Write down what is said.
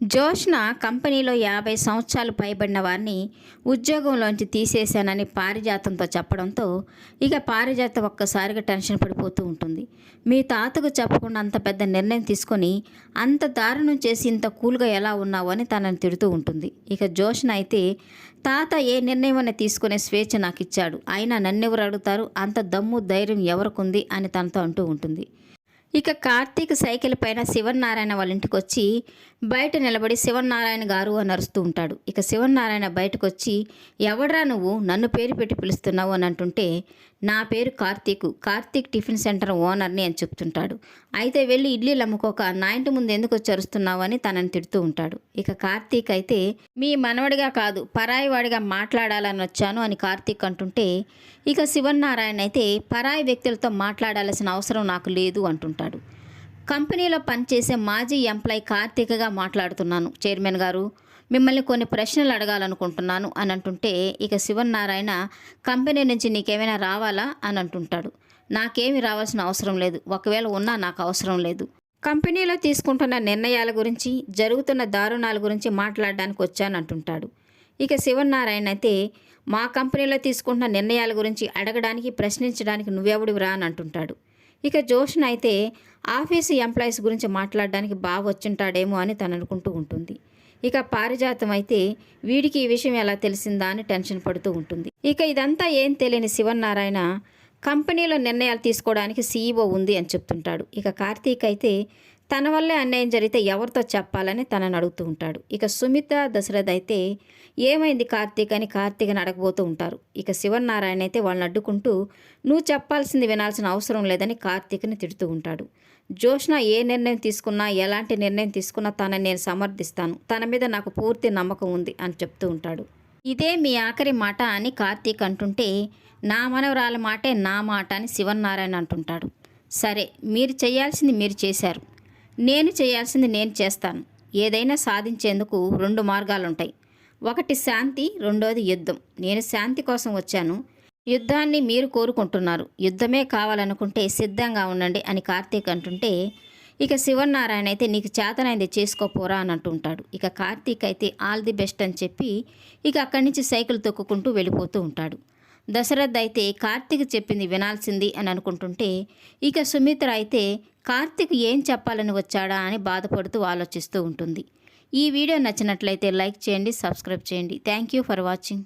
జోష్న కంపెనీలో యాభై సంవత్సరాలు పైబడిన వారిని ఉద్యోగంలోంచి తీసేశానని పారిజాతంతో చెప్పడంతో ఇక పారిజాతం ఒక్కసారిగా టెన్షన్ పడిపోతూ ఉంటుంది. మీ తాతకు చెప్పకుండా అంత పెద్ద నిర్ణయం తీసుకొని అంత దారుణం చేసి ఇంత కూల్గా ఎలా ఉన్నావు అని తనని తిడుతూ ఉంటుంది. ఇక జోష్న అయితే తాత ఏ నిర్ణయం అని తీసుకునే స్వేచ్ఛ నాకు ఇచ్చాడు అయినా నన్నెవరు అడుగుతారు? అంత దమ్ము ధైర్యం ఎవరికుంది? అని తనతో అంటూ ఉంటుంది. ఇక కార్తీక్ సైకిల్ పైన శివనారాయణ వాళ్ళ ఇంటికి వచ్చి బయట నిలబడి శివనారాయణ గారు అని అరుస్తూ ఉంటాడు. ఇక శివనారాయణ బయటకు వచ్చి ఎవడ్రా నువ్వు? నన్ను పేరు పెట్టి పిలుస్తున్నావు అని అంటుంటే నా పేరు కార్తీక్. కార్తీక్ టిఫిన్ సెంటర్ ఓనర్ని అని చెప్తుంటాడు. అయితే వెళ్ళి ఇడ్లీలు అమ్ముకోక నా ఇంటి ముందు ఎందుకు వచ్చి అరుస్తున్నావు అని తనని తిడుతూ ఉంటాడు. ఇక కార్తీక్ అయితే మీ మనవడిగా కాదు పరాయి వాడిగా మాట్లాడాలని వచ్చాను అని కార్తీక్ అంటుంటే ఇక శివనారాయణ అయితే పరాయి వ్యక్తులతో మాట్లాడాల్సిన అవసరం నాకు లేదు అంటుంటాడు. కంపెనీలో పనిచేసే మాజీ ఎంప్లాయ్ కార్తీకగా మాట్లాడుతున్నాను. చైర్మన్ గారు మిమ్మల్ని కొన్ని ప్రశ్నలు అడగాలనుకుంటున్నాను అని అంటుంటే ఇక శివనారాయణ కంపెనీ నుంచి నీకేమైనా రావాలా అని అంటుంటాడు నాకేమి రావాల్సిన అవసరం లేదు. ఒకవేళ ఉన్నా నాకు అవసరం లేదు. కంపెనీలో తీసుకుంటున్న నిర్ణయాల గురించి జరుగుతున్న దారుణాల గురించి మాట్లాడడానికి వచ్చాను అంటుంటాడు. ఇక శివనారాయణ అయితే మా కంపెనీలో తీసుకుంటున్న నిర్ణయాల గురించి అడగడానికి ప్రశ్నించడానికి నువ్వెవడివిరా అని అంటుంటాడు. ఇక జోష్న అయితే ఆఫీసు ఎంప్లాయీస్ గురించి మాట్లాడడానికి బాగా వచ్చుంటాడేమో అని తను అనుకుంటూ ఉంటుంది. ఇక పారిజాతం అయితే వీడికి ఈ విషయం ఎలా తెలిసిందా అని టెన్షన్ పడుతూ ఉంటుంది. ఇక ఇదంతా ఏం తెలియని శివనారాయణ కంపెనీలో నిర్ణయాలు తీసుకోవడానికి సీఈఓ ఉంది అని చెప్తుంటాడు. ఇక కార్తీక్ అయితే తన వల్లే అన్యాయం జరిగితే ఎవరితో చెప్పాలని తనని అడుగుతూ ఉంటాడు. ఇక సుమిత దశరథ్ అయితే ఏమైంది కార్తీక్ అని కార్తీక్ని అడగబోతూ ఉంటారు. ఇక శివనారాయణ అయితే వాళ్ళని అడ్డుకుంటూ నువ్వు చెప్పాల్సింది వినాల్సిన అవసరం లేదని కార్తీక్ని తిడుతూ ఉంటాడు. జోష్న ఏ నిర్ణయం తీసుకున్నా ఎలాంటి నిర్ణయం తీసుకున్నా తనని నేను సమర్థిస్తాను. తన మీద నాకు పూర్తి నమ్మకం ఉంది అని చెప్తూ ఉంటాడు. ఇదే మీ ఆఖరి మాట అని కార్తీక్ అంటుంటే నా మనవరాల మాటే నా మాట అని శివనారాయణ అంటుంటాడు. సరే మీరు చేయాల్సింది మీరు చేశారు. నేను చేయాల్సింది నేను చేస్తాను. ఏదైనా సాధించేందుకు రెండు మార్గాలుంటాయి. ఒకటి శాంతి రెండోది యుద్ధం. నేను శాంతి కోసం వచ్చాను. యుద్ధాన్ని మీరు కోరుకుంటున్నారు. యుద్ధమే కావాలనుకుంటే సిద్ధంగా ఉండండి అని కార్తీక్ అంటుంటే ఇక శివనారాయణ అయితే నీకు చేతనైంది చేసుకోపోరా అని అంటుంటాడు ఇక కార్తీక్ అయితే ఆల్ ది బెస్ట్ అని చెప్పి ఇక అక్కడి నుంచి సైకిల్ తొక్కుకుంటూ వెళ్ళిపోతూ ఉంటాడు. దశరథ్ అయితే కార్తీక్ చెప్పింది వినాల్సింది అని అనుకుంటుంటే ఇక సుమిత్ర అయితే కార్తిక్ ఏం చెప్పాలని వచ్చాడా అని బాధపడుతూ ఆలోచిస్తూ ఉంటుంది. ఈ వీడియో నచ్చినట్లయితే లైక్ చేయండి సబ్స్క్రైబ్ చేయండి. Thank you for watching.